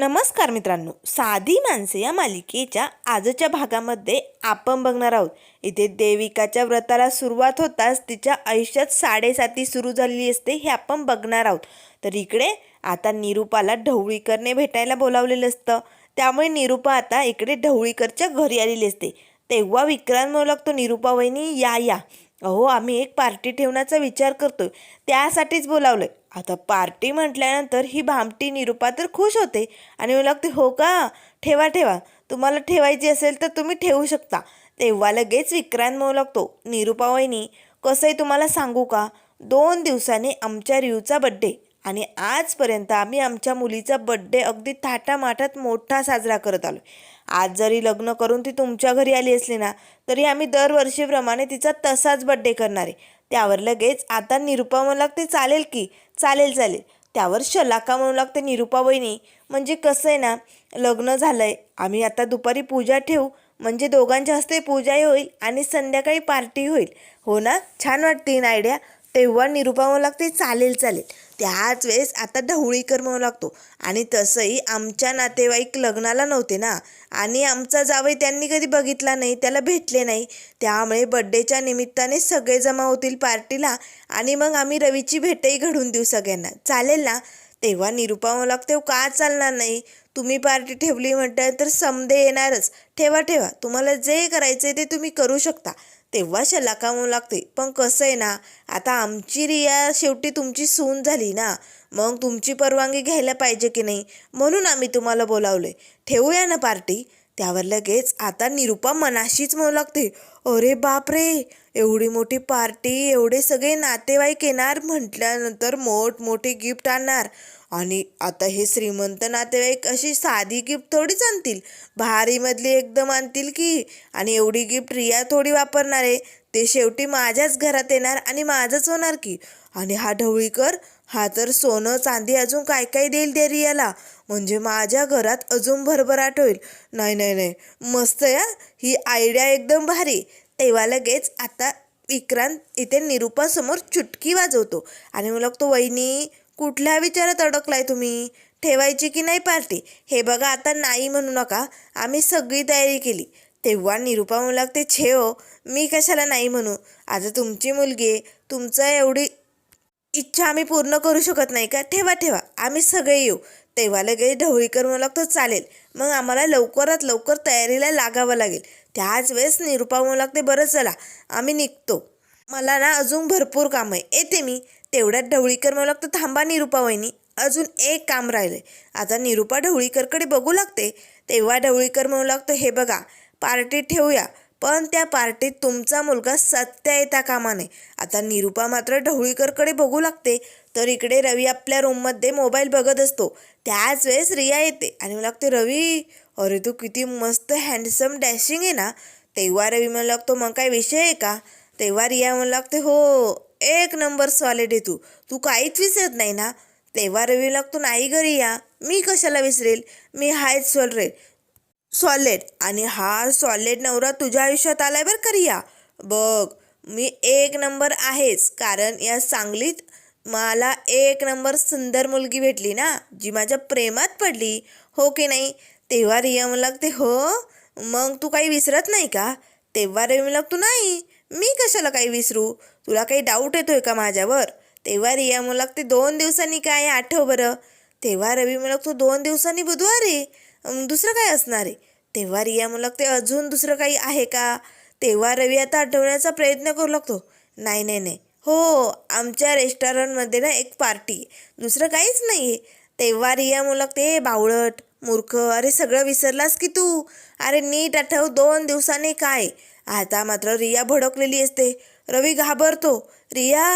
नमस्कार मित्रांनो साधी माणसे या मालिकेच्या आजच्या भागामध्ये आपण बघणार आहोत. इथे देविकाच्या व्रताला सुरुवात होताच तिच्या आयुष्यात साडेसाती सुरू झालेली असते हे आपण बघणार आहोत. तर इकडे आता निरूपाला ढवळीकरने भेटायला बोलावलेलं असतं. त्यामुळे निरूपा आता इकडे ढवळीकरच्या घरी आलेली असते. तेव्हा विक्रांत म्हणू लागतो निरूपा वहिनी या या. अहो आम्ही एक पार्टी ठेवण्याचा विचार करतोय. त्यासाठीच बोलावलं आता पार्टी म्हटल्यानंतर ही भामटी निरूपा तर खुश होते आणि मला लागते हो का? ठेवा ठेवा. तुम्हाला ठेवायची असेल तर तुम्ही ठेवू शकता. तेव्हा लगेच विक्रांत म्हणू लागतो निरूपा वहिनी कसंही तुम्हाला सांगू का? दोन दिवसाने आमच्या रिवचा बड्डे आणि आजपर्यंत आम्ही आमच्या मुलीचा बड्डे अगदी थाटामाटात मोठा साजरा करत आलो आज जरी लग्न करून ती तुमच्या घरी आली असली ना तरी आम्ही दरवर्षीप्रमाणे तिचा तसाच बड्डे करणार आहे. त्यावर लगेच आता निरूपा म्हणू लागते चालेल की. चालेल चालेल. त्यावर शलाका म्हणू लागते निरुपा वहिनी. म्हणजे कसं आहे ना लग्न झालं आहे आम्ही आता दुपारी पूजा ठेवू. म्हणजे दोघांच्या हस्ते पूजाही होईल आणि संध्याकाळी पार्टी होईल. हो ना? छान वाटते ना आयडिया तेव्हा निरूपा म्हणू लागते चालेल चालेल. त्याच वेळेस आता ढवळीकर म्हणू लागतो. आणि तसंही आमच्या नातेवाईक लग्नाला नव्हते ना. आणि आमचा जावई त्यांनी कधी बघितला नाही त्याला भेटले नाही. त्यामुळे बड्डेच्या निमित्ताने सगळे जमा होतील पार्टीला आणि मग आम्ही रवीची भेटही घडून देऊ सगळ्यांना. चालेल ना? तेव्हा निरुपा म्हणू लागते हो, का चालणार नाही? तुम्ही पार्टी ठेवली म्हणताय तर समदे येणारच. ठेवा ठेवा. तुम्हाला जे करायचं ते तुम्ही करू शकता. तेव्हा शलाका म्हणू लागते. पण कसं आहे ना आता आमची रिया शेवटी तुमची सून झाली ना मग तुमची परवानगी घ्यायला पाहिजे की नाही म्हणून आम्ही तुम्हाला बोलावले ठेवूया ना पार्टी? त्यावर लगेच आता निरूपा मनाशीच म्हणू लागते अरे बापरे एवढी मोठी पार्टी एवढे सगळे नातेवाईक येणार म्हटल्यानंतर मोठमोठे गिफ्ट आणणार. आणि आता हे श्रीमंत नातेवाईक अशी साधी गिफ्ट थोडीच आणतील. भारीमधली एकदम आणतील की. आणि एवढी गिफ्ट रिया थोडी वापरणार आहे. ते शेवटी माझ्याच घरात येणार आणि माझंच होणार की. आणि हा ढवळीकर हा तर सोनं चांदी अजून काय काय देईल त्या रियाला? म्हणजे माझ्या घरात अजून भरभराट होईल. नाही नाही नाही. मस्त या. ही आयडिया एकदम भारी. तेव्हा लगेच आता विक्रांत इथे निरूपासमोर चुटकी वाजवतो. आणि मला तो वहिनी कुठल्या विचारात अडकलाय तुम्ही? ठेवायची की नाही पार्टी? हे बघा आता नाही म्हणू नका. आम्ही सगळी तयारी केली. तेव्हा निरूपा म्हणू लागते छे हो मी कशाला नाही म्हणू? आता तुमची मुलगी आहे. तुमचं एवढी इच्छा आम्ही पूर्ण करू शकत नाही का? ठेवा ठेवा. आम्ही सगळे येऊ. तेव्हा लगेच ढवळीकर म्हणू लागतो चालेल. मग आम्हाला लवकरात लवकर तयारीला लागावं लागेल. त्याच वेळेस निरूपा म्हणू लागते बरं चला. आम्ही निघतो. मला ना अजून भरपूर काम आहे. येते मी. तेवढ्यात ढवळीकर म्हणू लागतो थांबा निरूपा वहिनी अजून एक काम राहिले. आता निरूपा ढवळीकरकडे बघू लागते. तेव्हा ढवळीकर म्हणू लागतो हे बघा पार्टी ठेवूया पण त्या पार्टीत तुमचा मुलगा सत्य येता कामा नये. आता निरूपा मात्र ढवळीकरकडे बघू लागते तर इकडे रवी आपल्या रूममध्ये मोबाईल बघत असतो. त्याच वेळेस रिया येते आणि मला लागते रवी अरे तू किती मस्त हँडसम डॅशिंग आहे ना. तेव्हा रवी म्हणू लागतो मग काय विषय आहे का? तेव्हा रिया म्हणू लागते हो एक नंबर सॉलिड आहे तू. तू काहीच विसरत नाही ना? तेव्हा रवी लागतो नाही घरी या. मी कशाला विसरेल? मी हायच सॉलरेल सॉलिड आणि हा सॉलेड नवरा तुझ्या आयुष्यात आलाय बरं का रिया? बघ मी एक नंबर आहेच. कारण या सांगलीत मला एक नंबर सुंदर मुलगी भेटली ना जी माझ्या प्रेमात पडली. हो की नाही? तेव्हा रिया मला लागते हो? मग तू काही विसरत नाही का? तेव्हा रवी लागतो नाही. मी कशाला काही विसरू? तुला काही डाऊट येतोय का माझ्यावर? तेव्हा रिया मुलाक ते दोन दिवसांनी काय आहे आठव बरं. तेव्हा रवी मला तो दोन दिवसांनी बुधवार आहे दुसरं काय असणार आहे? तेव्हा रिया मला ते अजून दुसरं काही आहे का? तेव्हा रवी आता आठवण्याचा प्रयत्न करू लागतो. नाही नाही नाही. हो आमच्या रेस्टॉरंटमध्ये ना एक पार्टी आहे. दुसरं काहीच नाही आहे तेव्हा रिया मला ते बावळट मूर्ख अरे सगळं विसरलास की तू? अरे नीट आठव दोन दिवसांनी काय? आता मात्र रिया भडकलेली असते. रवी घाबरतो. रिया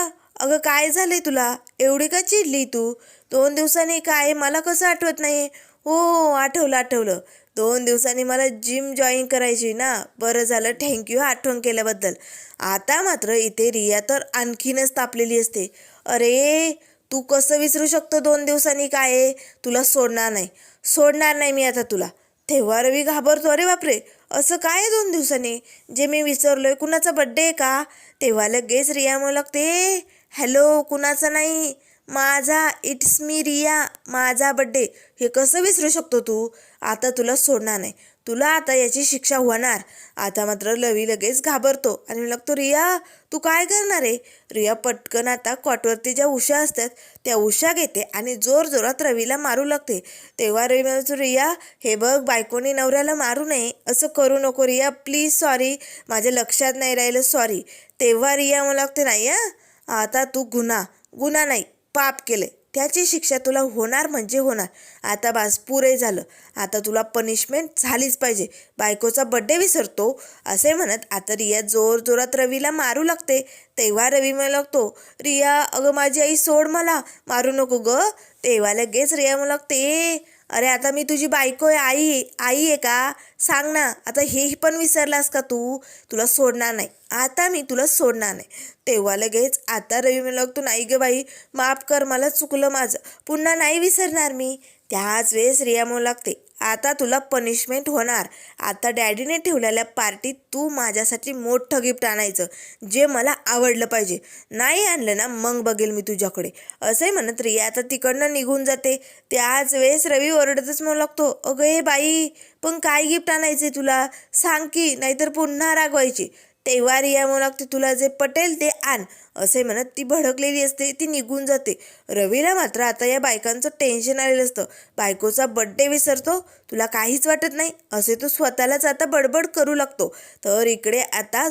अगं काय झालंय तुला? एवढी का चिडली तू? दोन दिवसांनी काय? मला कसं आठवत नाही हो आठवलं आठवलं. दोन दिवसांनी मला जिम जॉईन करायची ना? बरं झालं थँक्यू आठवण केल्याबद्दल. आता मात्र इथे रिया तर आणखीनच तापलेली असते. अरे तू कसं विसरू शकतो दोन दिवसांनी काय? आहे? तुला सोडणार नाही. सोडणार नाही मी आता तुला. तेव्हा रवी घाबरतो. अरे बापरे! असं काय आहे दोन दिवसांनी? जे मी विसरलो आहे कुणाचा बड्डे आहे का? तेव्हा लगेच रिया म्हणू लागते हॅलो कुणाचा नाही? माझा इट्स मी रिया. माझा बड्डे हे कसं विसरू शकतो तू? आता तुला सोडणार नाही. तुला आता याची शिक्षा होणार. आता मात्र लवी लगेच घाबरतो. आणि मी लागतो रिया तू काय करणार आहे? रिया पटकन आता कॉटवरती ज्या उषा असतात त्या उषा घेते आणि जोर जोरात रवीला मारू लागते. तेव्हा रवी म्हणतो रिया हे बघ बायकोने नवऱ्याला मारू नये. असं करू नको रिया. Please sorry. माझ्या लक्षात नाही राहिलं सॉरी. तेव्हा रिया मला लागते नाही हा. आता तू गुन्हा गुन्हा नाही पाप केले त्याची शिक्षा तुला होणार म्हणजे होणार. आता बास पुरे झालं. आता तुला पनिशमेंट झालीच पाहिजे. बायकोचा बड्डे विसरतो असे म्हणत आता रिया जोर जोरात रवीला मारू लागते. तेव्हा रवी मला लागतो रिया अगं माझी आई सोड मला. मारू नको ग. तेव्हा लगेच रिया मला लागते अरे आता मी तुझी बायको आहे आई आई आहे का? सांग ना. आता हे पण विसरलास का तू? तुला सोडणार नाही. आता मी तुला सोडणार नाही. तेव्हा लगेच आता रवी मला तू नाही ग बाई माफ कर मला चुकलं माझं. पुन्हा नाही विसरणार मी. त्याच वेळेस रिया म्हणू लागते. आता तुला पनिशमेंट होणार. आता डॅडीने ठेवलेल्या पार्टीत तू माझ्यासाठी मोठं गिफ्ट आणायचं जे मला आवडलं पाहिजे. नाही आणलं ना मग बघेल मी तुझ्याकडे. असंही म्हणत रिया आता तिकडनं निघून जाते. त्याच वेळेस रवी ओरडतच म्हणू लागतो अगं हे बाई पण काय गिफ्ट आणायचे तुला? सांग की नाहीतर पुन्हा रागवायची. तेव्हा रिया म्हणू लागते तुला जे पटेल ते आण असे म्हणत ती भडकलेली असते ती निघून जाते. रवीला मात्र आता या बायकांचं टेन्शन आलेलं असतं. बायकोचा बड्डे विसरतो तुला काहीच वाटत नाही असे तो स्वतःलाच आता बडबड करू लागतो. तर इकडे आता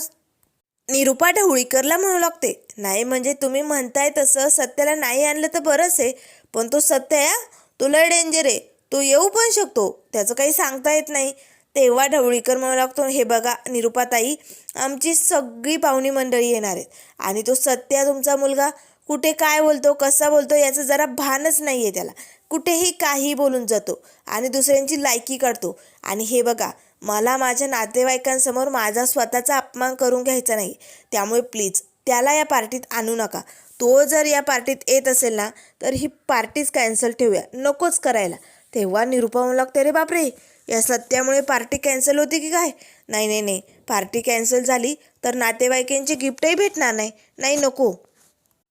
निरुपा ढवळीकरला म्हणू लागते नाही म्हणजे तुम्ही म्हणताय तसं सत्याला नाही आणलं तर बरंच आहे पण तो सत्य आहे तुला डेंजर आहे तो येऊ पण शकतो त्याचं काही सांगता येत नाही. तेव्हा ढवळीकर म्हणू लागतो हे बघा निरुपाताई आमची सगळी पाहुणी मंडळी येणार आहेत. आणि तो सत्या तुमचा मुलगा कुठे काय बोलतो कसा बोलतो याचं जरा भानच नाही आहे त्याला. कुठेही काही बोलून जातो आणि दुसऱ्यांची लायकी काढतो. आणि हे बघा मला माझ्या नातेवाईकांसमोर माझा स्वतःचा अपमान करून घ्यायचा नाही. त्यामुळे प्लीज त्याला या पार्टीत आणू नका. तो जर या पार्टीत येत असेल ना तर ही पार्टीच कॅन्सल ठेवूया. नकोच करायला. तेव्हा निरुपा म्हणू लागते रे बापरे या सत्यामुळे पार्टी कॅन्सल होती की काय? नाही नाही नाही. पार्टी कॅन्सल झाली तर नातेवाईकांची गिफ्टही भेटणार नाही. नाही नको.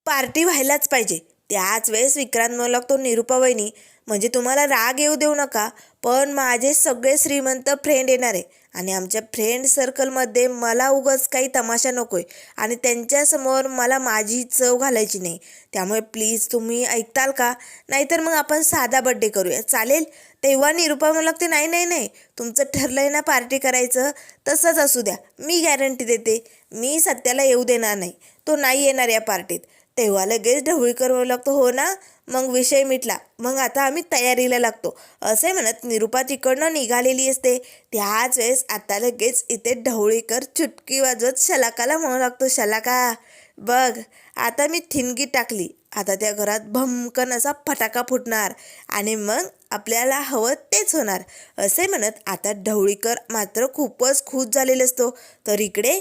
पार्टी व्हायलाच पाहिजे. त्याच वेळेस विक्रांत म्हणू तो निरुपा वहिनी म्हणजे तुम्हाला राग येऊ देऊ नका पण माझे सगळे श्रीमंत फ्रेंड येणार आहे आणि आमच्या फ्रेंड सर्कलमध्ये मला उगाच काही तमाशा नको आहे आणि त्यांच्यासमोर मला माझी चव घालायची नाही. त्यामुळे प्लीज तुम्ही ऐकताल का? नाहीतर मग आपण साधा बड्डे करूया. चालेल? तेव्हा निरुपा म्हणू लागते नाही नाही नाही. तुमचं ठरलं आहे ना पार्टी करायचं? तसंच असू द्या. मी गॅरंटी देते. मी सत्याला येऊ देणार नाही. तो नाही येणार या पार्टीत तेव्हा लगेच ढवळीकर म्हणू लागतो हो ना? मग विषय मिटला. मग आता आम्ही तयारीला लागतो. असे म्हणत निरुपा तिकडनं निघालेली असते. त्याच वेळेस आता लगेच इथे ढवळीकर चुटकी वाजवत शलाकाला म्हणू लागतो शलाका बघ आता मी ठिणगी टाकली. आता त्या घरात भमकन असा फटाका फुटणार आणि मग आपल्याला हवं तेच होणार. असे म्हणत आता ढवळीकर मात्र खूपच खुश झालेला असतो. तर इकडे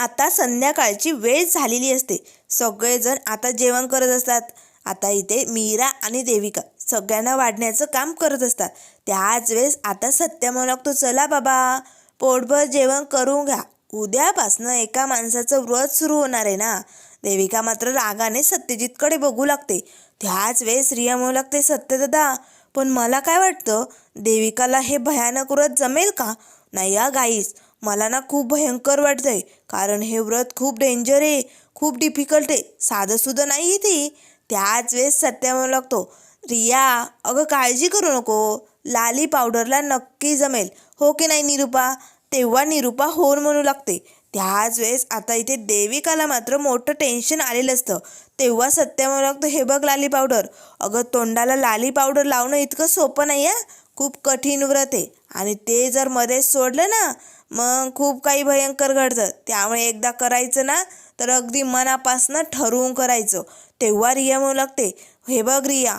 आता संध्याकाळची वेळ झालेली असते. सगळेजण आता जेवण करत असतात. आता इथे मीरा आणि देविका सगळ्यांना वाढण्याचं काम करत असतात. त्याच वेळेस आता सत्य म्हणू लागतो चला बाबा पोटभर जेवण करून घ्या. उद्यापासनं एका माणसाचं व्रत सुरू होणार आहे ना. देविका मात्र रागाने सत्यजितकडे बघू लागते. त्याच वेळेस रिया म्हणू लागते सत्यदादा पण मला काय वाटतं? देविकाला हे भयानक व्रत जमेल का? नाही या गाईस. मला ना खूप भयंकर वाटतंय. कारण हे व्रत खूप डेंजर आहे खूप डिफिकल्ट आहे. साधंसुद्धा नाही आहे ती. त्याच वेळेस सत्या म्हणू लागतो रिया अगं काळजी करू नको. लाली पावडरला नक्की जमेल. हो की नाही निरुपा? तेव्हा निरुपा होर म्हणू लागते. त्याच वेळेस आता इथे देविकाला मात्र मोठं टेन्शन आलेलं असतं. तेव्हा सत्या म्हणू लागतं हे बघ लाली पावडर अगं तोंडाला लाली पावडर लावणं इतकं सोपं नाही आहे खूप कठीण व्रत आहे. आणि ते जर मध्येच सोडलं ना मग खूप काही भयंकर घडतं. त्यामुळे एकदा करायचं ना तर अगदी मनापासनं ठरवून करायचं. तेव्हा रिया म्हणू लागते हे बघ रिया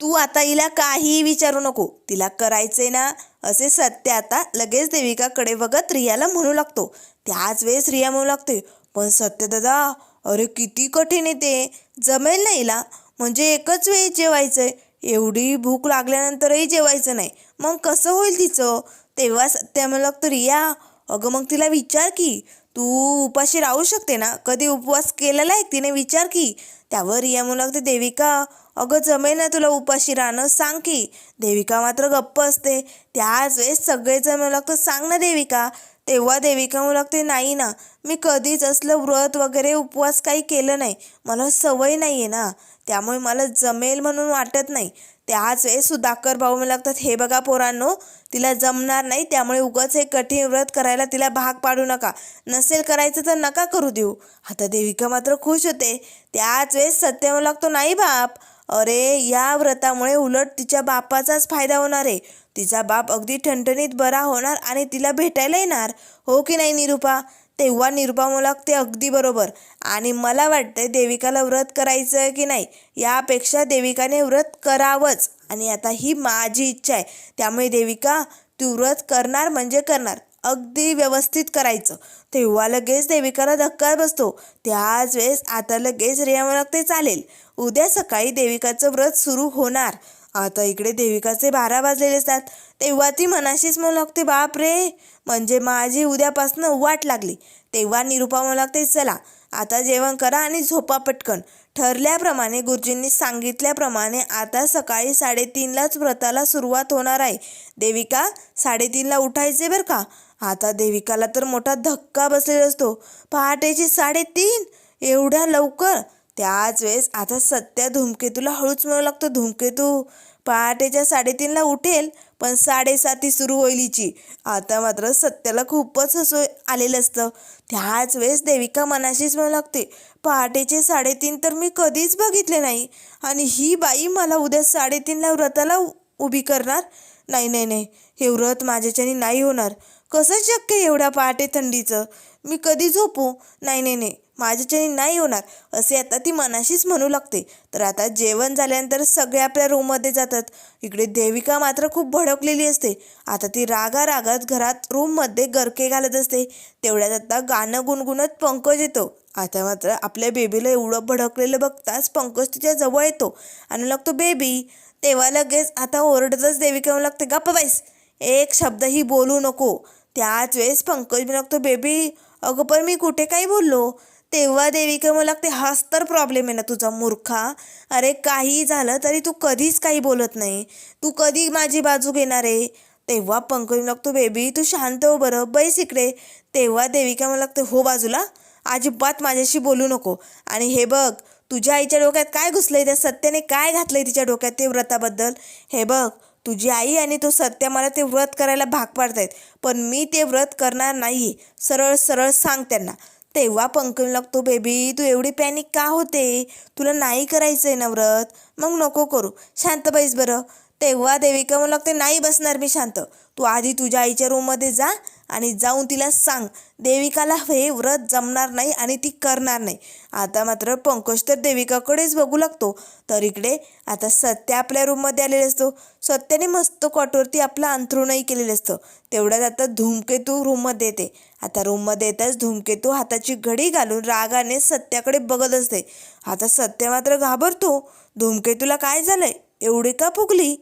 तू आता हिला काहीही विचारू नको. तिला करायचे ना असे सत्य आता लगेच देविकाकडे बघत रियाला म्हणू लागतो. त्याच वेळेस रिया म्हणू लागते पण सत्य दादा अरे किती कठीण आहे ते. जमेल ना हिला? म्हणजे एकच वेळी जेवायचंय. एवढी भूक लागल्यानंतरही जेवायचं नाही. मग कसं होईल तिचं? तेव्हा सत्य म्हणू लागतो रिया अगं मग तिला विचार की तू उपाशी राहू शकते ना? कधी उपवास केलेला आहे तिने? विचार की. त्यावर रिया म्हणू लागते देविका अगं जमेल ना तुला उपाशी राहणं सांग की. देविका मात्र गप्प असते. त्याच वेळेस सगळेजण म्हणू लागतं सांग ना देविका. तेव्हा देविका म्हणू लागते नाही ना मी कधीच असलं व्रत वगैरे उपवास काही केलं नाही. मला सवय नाही आहे ना. त्यामुळे मला जमेल म्हणून वाटत नाही. त्याच वेळेस सुधाकर भाऊ मला लागतात हे बघा पोरांनो तिला जमणार नाही त्यामुळे उगाच हे कठीण व्रत करायला तिला भाग पाडू नका. नसेल करायचं तर नका करू देऊ. आता देविका मात्र खुश होते. त्याच वेळेस सत्य लागतो नाही बाप अरे या व्रतामुळे उलट तिच्या बापाचाच फायदा होणार आहे. तिचा बाप अगदी ठणठणीत बरा होणार आणि तिला भेटायला येणार. हो की नाही निरुपा? तेव्हा निरुपा मला ते अगदी बरोबर. आणि मला वाटतं देविकाला व्रत करायचं आहे की नाही यापेक्षा देविकाने व्रत करावंच. आणि आता ही माझी इच्छा आहे. त्यामुळे देविका तू व्रत करणार म्हणजे करणार. अगदी व्यवस्थित करायचं. तेव्हा लगेच देविकाला धक्का बसतो. त्याच वेळेस आता लगेच रिया मला चालेल. उद्या सकाळी देविकाचं व्रत सुरू होणार. आता इकडे देविकाचे बारा वाजलेले असतात. तेव्हा ती मनाशीच म्हणू लागते बाप रे म्हणजे माझी उद्यापासनं वाट लागली. तेव्हा निरुपा म्हणू लागते चला आता जेवण करा आणि झोपा पटकन. ठरल्याप्रमाणे गुरुजींनी सांगितल्याप्रमाणे आता सकाळी साडेतीनलाच व्रताला सुरुवात होणार आहे. देविका साडेतीनला उठायचे बरं का? आता देविकाला तर मोठा धक्का बसलेला असतो. पहाटेची साडेतीन? एवढ्या लवकर? त्याच वेळेस आता सत्या धूमकेतूला हळूच मिळू लागतो. धूमकेतू पहाटेच्या साडेतीनला उठेल पण साडेसाती सुरू होईल हिची. आता मात्र सत्याला खूपच हसू आलेलं असतं. त्याच वेळेस देविका मनाशीच म्हणू लागते पहाटेचे साडेतीन तर मी कधीच बघितले नाही. आणि ही बाई मला उद्या साडेतीनला व्रताला उभी करणार? नाही नाही नाही. हे व्रत माझ्याच्याने नाही होणार. कसं शक्य एवढ्या पहाटे थंडीचं? मी कधी झोपू? नाही नाही नाही. माझ्याच्याने नाही होणार. असे आता ती मनाशीच म्हणू लागते. तर आता जेवण झाल्यानंतर सगळे आपल्या रूममध्ये जातात. इकडे देविका मात्र खूप भडकलेली असते. आता ती रागा रागात घरात रूममध्ये गरके घालत असते. तेवढ्यात आता गाणं गुणगुणत पंकज येतो. आता मात्र आपल्या बेबीला एवढं भडकलेलं बघताच पंकज तिच्या जवळ येतो आणि लागतो बेबी तेव्हा लगेच आता ओरडतच देविका म्हणू लागते गप्प बाईस एक शब्दही बोलू नको. त्याच वेळेस पंकज मी लागतो बेबी अगं पण मी कुठे काही बोललो? तेव्हा देविका मला लागते हाच तर प्रॉब्लेम आहे ना तुझा मूर्खा. अरे काही झालं तरी तू कधीच काही बोलत नाही. तू कधी माझी बाजू घेणार आहे? तेव्हा पंकज मी लागतो बेबी तू शांत हो बरं बैस इकडे. तेव्हा देविका मला लागते हो बाजूला अजिबात माझ्याशी बोलू नको. आणि हे बघ तुझ्या आईच्या डोक्यात काय घुसलंय त्या सत्याने काय घातलंय तिच्या डोक्यात ते व्रताबद्दल? हे बघ तुझी आई आणि तो सत्य मला ते व्रत करायला भाग पाडतायत. पण मी ते व्रत करणार नाही सरळ सरळ सांग त्यांना. तेव्हा पंकज लागतो बेबी तू एवढी पॅनिक का होते? तुला नाही करायचं आहे ना व्रत? मग नको करू. शांत बैस बरं. तेव्हा देविका म्हणू लागते नाही बसणार मी शांत. तू आधी तुझ्या आईच्या रूममध्ये जा. आणि जाऊन तिला सांग देविकाला हे व्रत जमणार नाही आणि ती करणार नाही. आता मात्र पंकज तर देविकाकडेच बघू लागतो. तर इकडे आता सत्य आपल्या रूममध्ये आलेले असतो. सत्याने मस्त कॉटवरती आपलं अंथरुणही केलेलं असतं. तेवढ्यात आता धूमकेतू रूममध्ये येते. आता रूममध्ये येताच धूमकेतू हाताची घडी घालून रागाने सत्याकडे बघत असते. आता सत्य मात्र घाबरतो. धूमकेतूला काय झालंय? एवढी का फुगली?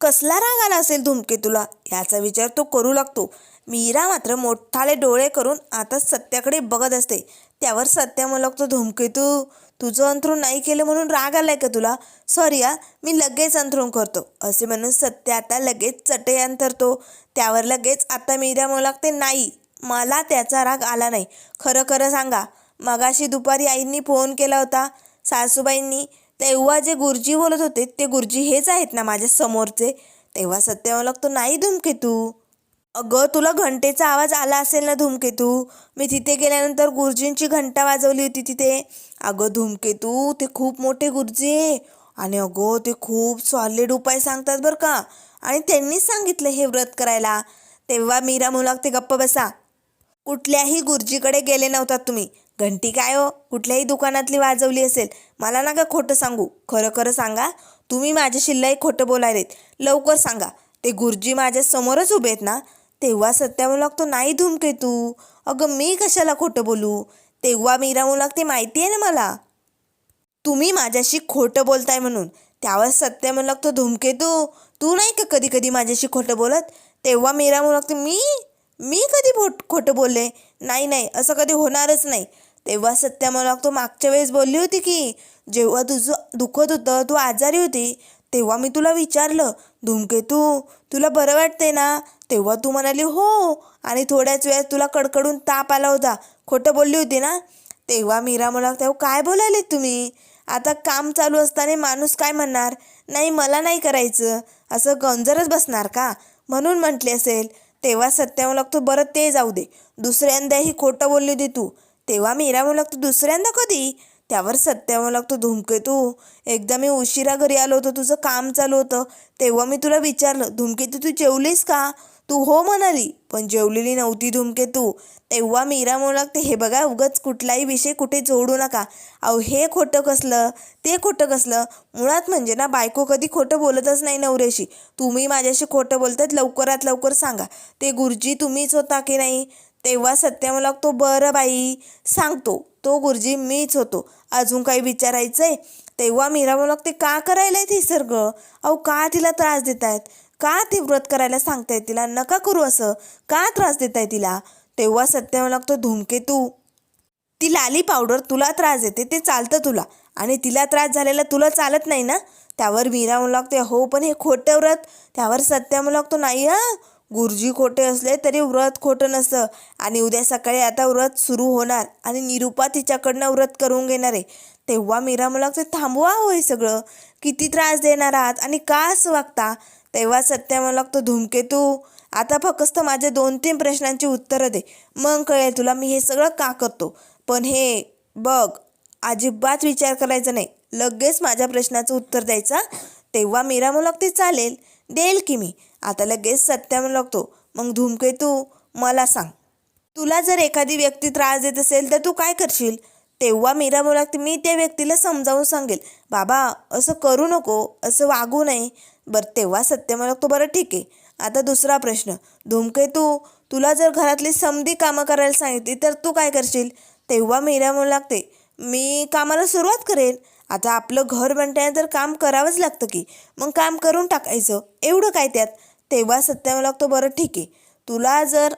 कसला राग आला असेल धूमकेतूला? याचा विचार तो करू लागतो. मीरा मात्र मोठाले डोळे करून आता सत्याकडे बघत असते. त्यावर सत्या मला धुमकेतू तुझं अंथरूण नाही केलं म्हणून राग आलाय का तुला? सॉरी आ मी लगेच अंथरूण करतो. असे म्हणून सत्य आता लगेच चटे अंतरतो त्यावर लगेच आता मीरा मला लागते नाही मला त्याचा राग आला नाही. खरं खरं सांगा मगाशी दुपारी आईंनी फोन केला होता सासूबाईंनी. तेव्हा जे गुरुजी बोलत होते ते गुरुजी हेच आहेत ना माझ्या समोरचे. तेव्हा सत्य मला लागतो नाही धुमकेतू अगं तुला घंटेचा आवाज आला असेल ना धूमकेतू? मी तिथे गेल्यानंतर गुरुजींची घंटा वाजवली होती तिथे. अगं धूमकेतू ते खूप मोठे गुरुजी आहे. आणि अगं ते खूप सॉलिड उपाय सांगतात बरं का. आणि त्यांनीच सांगितलं हे व्रत करायला. तेव्हा मीरा मुलाग ते गप्प बसा. कुठल्याही गुरुजीकडे गेले नव्हतात तुम्ही. घंटी काय हो? कुठल्याही दुकानातली वाजवली असेल. मला ना का खोटं सांगू. खरं खरं सांगा तुम्ही माझ्याशी लय खोटं बोलायलेत. लवकर सांगा. ते गुरुजी माझ्या समोरच उभे आहेत ना. तेव्हा सत्या म्हणू लागतो नाही धूमकेतू अगं मी कशाला खोटं बोलू? तेव्हा मीरा म्हणू लागते माहिती आहे ना मला. तुम्ही माझ्याशी खोटं बोलताय म्हणून. त्यावर सत्य म्हणू लागतो धुमकेतू तू? नाही का कधी कधी माझ्याशी खोटं बोलत? तेव्हा मीरा म्हणू लागते मी? मी कधी खोट खोटं बोलले? नाही नाही असं कधी होणारच नाही. तेव्हा सत्या मला तो मागच्या वेळेस बोलली होती की जेव्हा तुझं दुखत होतं तू आजारी होती तेव्हा मी तुला विचारलं धूमकेतू तुला बरं वाटते ना? तेव्हा तू म्हणाली हो. आणि थोड्याच वेळात तुला कडकडून ताप आला होता. खोटं बोलली होती ना? तेव्हा मीरा मला तेव्हा काय बोलायले तुम्ही? आता काम चालू असताना माणूस काय म्हणणार? नाही मला नाही करायचं. असं गंजरच बसणार का? म्हणून म्हटले असेल. तेव्हा सत्या मला लागतो बरं ते जाऊ दे. दुसऱ्यांदाही खोटं बोलली होती तू. तेव्हा मीरा मला लागतो दुसऱ्यांदा कधी? त्यावर सत्या मला लागतो धूमकेतू एकदा मी उशिरा घरी आलो होतो तुझं काम चालू होतं. तेव्हा मी तुला विचारलं धूमकेतू तू जेवलीस का? तू हो म्हणाली पण जेवलेली नव्हती धूमकेतू तेव्हा मीरा म्हणू लागते हे बघा उगाच कुठलाही विषय कुठे जोडू नका. अहो हे खोटं कसलं? ते खोटं कसलं? मुळात म्हणजे ना बायको कधी खोटं बोलतच नाही नवऱ्याशी. तुम्ही माझ्याशी खोटं बोलतात लवकरात लवकर सांगा. ते गुरुजी तुम्हीच होता की नाही? तेव्हा सत्या मला लागतो बरं बाई सांगतो. तो गुरुजी मीच होतो. अजून काही विचारायचं आहे तेव्हा मीरा मला लागते का करायला ती सर्ग? अहो का तिला त्रास देत आहेत का ते व्रत करायला सांगतायत तिला? नका करू असं. का त्रास देत आहे तिला? तेव्हा सत्य मला लागतो धूमकेतू ती लाली पावडर तुला त्रास देते ते चालतं तुला. आणि तिला त्रास झालेला तुला चालत नाही ना? त्यावर मीरा म्हणू लागते हो पण हे खोटं व्रत. त्यावर सत्य म्हणू लागतो नाही हां. गुरुजी खोटे असले तरी व्रत खोटं नसतं. आणि उद्या सकाळी आता व्रत सुरू होणार आणि निरुपा तिच्याकडनं व्रत करून घेणार आहे. तेव्हा मीरा मला ते थांबवा होय हे सगळं. किती त्रास देणार आहात आणि का असं वागता? तेव्हा सत्या मला लागतो धूमकेतू आता फक्त माझ्या दोन तीन प्रश्नांची उत्तरं दे. मग कळेल तुला मी हे सगळं का करतो. पण हे बघ अजिबात विचार करायचा नाही. लगेच माझ्या प्रश्नाचं उत्तर द्यायचा. तेव्हा मीरा मुलाक ते चालेल. देईल की मी. आता लगेच सत्या लागतो. मग धूमकेतू मला सांग. तुला जर एखादी व्यक्ती त्रास देत असेल तर तू काय करशील? तेव्हा मीरा बोलागते लागते मी त्या व्यक्तीला समजावून सांगेल. बाबा असं करू नको असं वागू नये. बरं तेव्हा सत्य म्हणू लागतो बरं ठीक आहे. आता दुसरा प्रश्न. धूमकेतू तुला जर घरातली समधी कामं करायला सांगितली तर तू काय करशील? तेव्हा मीरा म्हणू लागते मी कामाला सुरुवात करेन आता आपलं घर बनल्यानंतर काम करावंच लागतं की. मग काम करून टाकायचं. एवढं काय त्यात? तेव्हा सत्या लागतो बरं ठीक आहे. तुला जर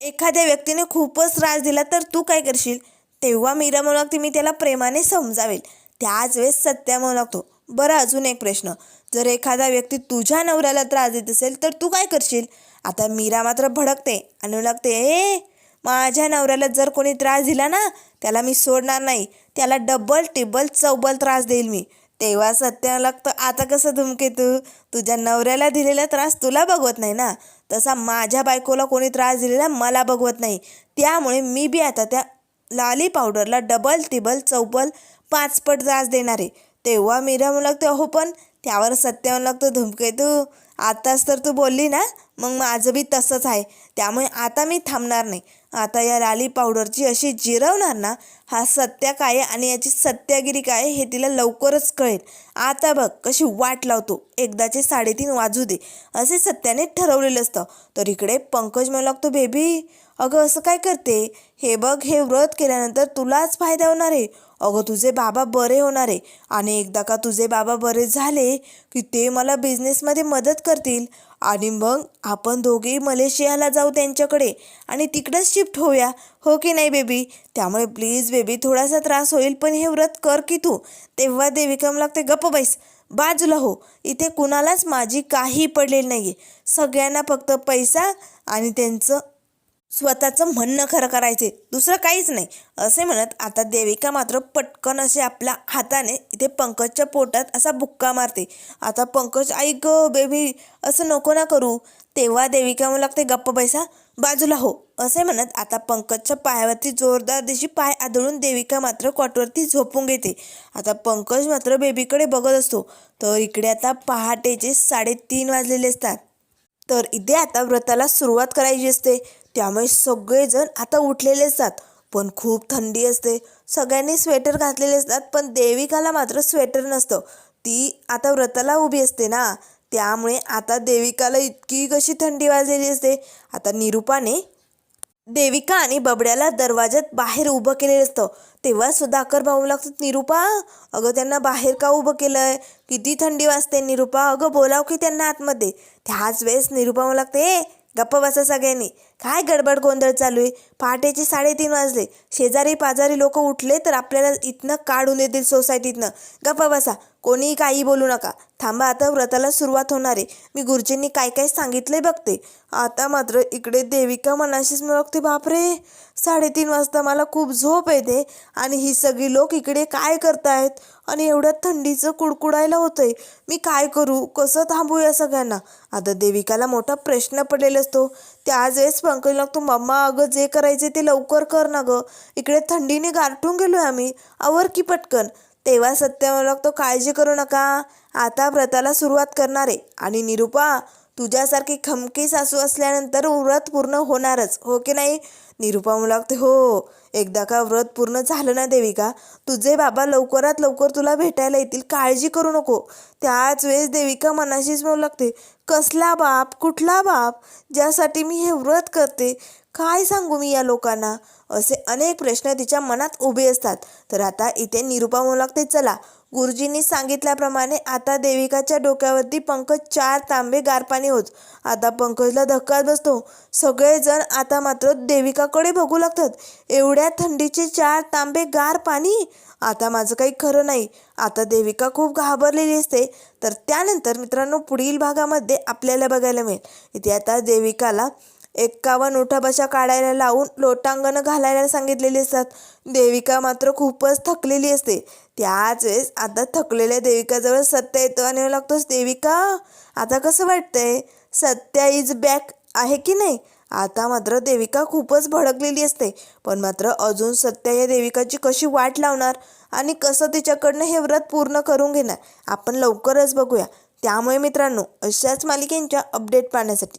एखाद्या व्यक्तीने खूपच त्रास दिला तर तू काय करशील? तेव्हा मीरा म्हणू लागते मी त्याला प्रेमाने समजावेल. त्याच वेळेस सत्या म्हणू लागतो बरं अजून एक प्रश्न. जर एखादा व्यक्ती तुझ्या नवऱ्याला त्रास देत असेल तर तू काय करशील? आता मीरा मात्र भडकते आणि म्हणू लागते ए माझ्या नवऱ्याला जर कोणी त्रास दिला ना त्याला मी सोडणार नाही. त्याला डबल टिबल चौबल त्रास देईल मी. तेव्हा सत्य लागतं आता कसं धुमके तू? तुझ्या नवऱ्याला दिलेला त्रास तुला बघवत नाही ना? तसा माझ्या बायकोला कोणी त्रास दिलेला मला बघवत नाही. त्यामुळे मी बी आता त्या लाली पावडरला डबल टिबल चौबल पाचपट त्रास देणार आहे. तेव्हा मीरा म्हणू लागते अहो पण त्यावर सत्य म्हणू लागतो धुमके तू. आताच तर तू बोलली ना मग माझं बी तसंच आहे. त्यामुळे आता मी थांबणार नाही. आता या लाली पावडरची अशी जिरवणार ना हा सत्य काय आहे आणि याची सत्यागिरी काय हे तिला लवकरच कळेल. आता बघ कशी वाट लावतो. एकदाचे साडेतीन वाजू दे. असे सत्याने ठरवलेलं असतं. तर इकडे पंकज म्हणू लागतो बेबी अगं असं काय करते? हे बघ हे व्रत केल्यानंतर तुलाच फायदा होणार आहे. अगं तुझे बाबा बरे होणार आहे. आणि एकदा का तुझे बाबा बरे झाले की ते मला बिझनेसमध्ये मदत करतील. आणि मग आपण दोघेही मलेशियाला जाऊ त्यांच्याकडे आणि तिकडंच शिफ्ट होऊया. हो की नाही बेबी त्यामुळे प्लीज बेबी थोडासा त्रास होईल पण हे व्रत कर की तू. तेव्हा देविका लागते गप्प बैस. बाजूला हो. इथे कुणालाच माझी काही पडलेली नाही आहे सगळ्यांना फक्त पैसा आणि त्यांचं स्वतःचं म्हणणं खरं करायचे. दुसरं काहीच नाही. असे म्हणत आता देविका मात्र पटकन असे आपल्या हाताने इथे पंकजच्या पोटात असा बुक्का मारते. आता पंकज आई ग बेबी असं नको ना करू. तेव्हा देविका म्हणू लागते गप्प पैसा बाजूला हो. असे म्हणत आता पंकजच्या पायावरती जोरदार दिशी पाय आदळून देविका मात्र कॉटवरती झोपून घेते. आता पंकज मात्र बेबीकडे बघत असतो. तर इकडे आता पहाटेचे साडेतीन वाजलेले असतात. तर इथे आता व्रताला सुरुवात करायची असते. त्यामुळे सगळेजण आता उठलेले असतात. पण खूप थंडी असते. सगळ्यांनी स्वेटर घातलेले असतात पण देविकाला मात्र स्वेटर नसतं. ती आता व्रताला उभी असते ना. त्यामुळे आता देविकाला इतकी कशी थंडी वाजलेली असते. आता निरूपाने देविका आणि बबड्याला दरवाज्यात बाहेर उभं केलेलं असतं. तेव्हा सुधाकर भाऊ लागतात निरूपा अगं त्यांना बाहेर का उभं केलं आहे किती थंडी वाजते निरूपा. अगं बोलाव की त्यांना आतमध्ये. त्याच वेळेस निरूपा मला लागते गप्प बसा सगळ्यांनी. काय गडबड गोंधळ चालू आहे? पहाटेचे साडेतीन वाजले. शेजारी पाजारी लोक उठले तर आपल्याला इथनं काढून येतील सोसायटीतनं गप्प बसा. कोणीही काही बोलू नका. थांबा आता व्रताला सुरुवात होणार आहे. मी गुरुजींनी काय काय सांगितले बघते. आता मात्र इकडे देविका मनाशीच मी बघते. बापरे! साडेतीन वाजता मला खूप झोप येते आणि ही सगळी लोक इकडे काय करतायत? आणि एवढ्या थंडीचं कुडकुडायला होतंय. मी काय करू? कसं थांबू या सगळ्यांना? आता देविकाला मोठा प्रश्न पडलेला असतो. त्याच वेळेस पंकज लागतो मम्मा अगं जे करायचे ते लवकर कर ना गं. इकडे थंडीने गारठून गेलोय आम्ही. आवर की पटकन. तेव्हा सत्य तो काळजी करू नका. आता व्रताला सुरुवात करणार. आहे आणि निरुपा तुझ्यासारखी खमकी सासू असल्यानंतर व्रत पूर्ण होणारच. हो की नाही? निरुपा म्हणू लागते हो. एकदा का व्रत पूर्ण झालं ना देविका? तुझे बाबा लवकरात लवकर तुला भेटायला येतील. काळजी करू नको. त्याच वेळेस देविका मनाशीच म्हणू लागते. कसला बाप? कुठला बाप? ज्यासाठी मी हे व्रत करते. काय सांगू मी या लोकांना? असे अनेक प्रश्न तिच्या मनात उभे असतात. तर आता इथे निरुपा म्हणू लागते चला. गुरुजींनी सांगितल्याप्रमाणे आता देविकाच्या डोक्यावरती पंकज चार तांबे गार पाणी होत. आता पंकजला धक्काच बसतो. सगळेजण आता मात्र देविकाकडे बघू लागतात. एवढ्या थंडीचे चार तांबे गार पाणी आता माझं काही खरं नाही. आता देविका खूप घाबरलेली असते. तर त्यानंतर मित्रांनो पुढील भागामध्ये आपल्याला बघायला मिळेल. इथे आता देविकाला एक्कावन्न उठाबशा काढायला लावून लोटांगण घालायला सांगितलेली असतात. देविका मात्र खूपच थकलेली असते. त्याच वेळेस आता थकलेल्या देविकाजवळ सत्य येतो आणि लागतोच देविका आता कसं वाटतंय? सत्या इज बॅक आहे की नाही? आता मात्र देविका खूपच भडकलेली असते. पण मात्र अजून सत्या या देविकाची कशी वाट लावणार आणि कसं तिच्याकडनं हे व्रत पूर्ण करून घेणार आपण लवकरच बघूया. त्यामुळे मित्रांनो अशाच मालिकेंच्या अपडेट पाहण्यासाठी.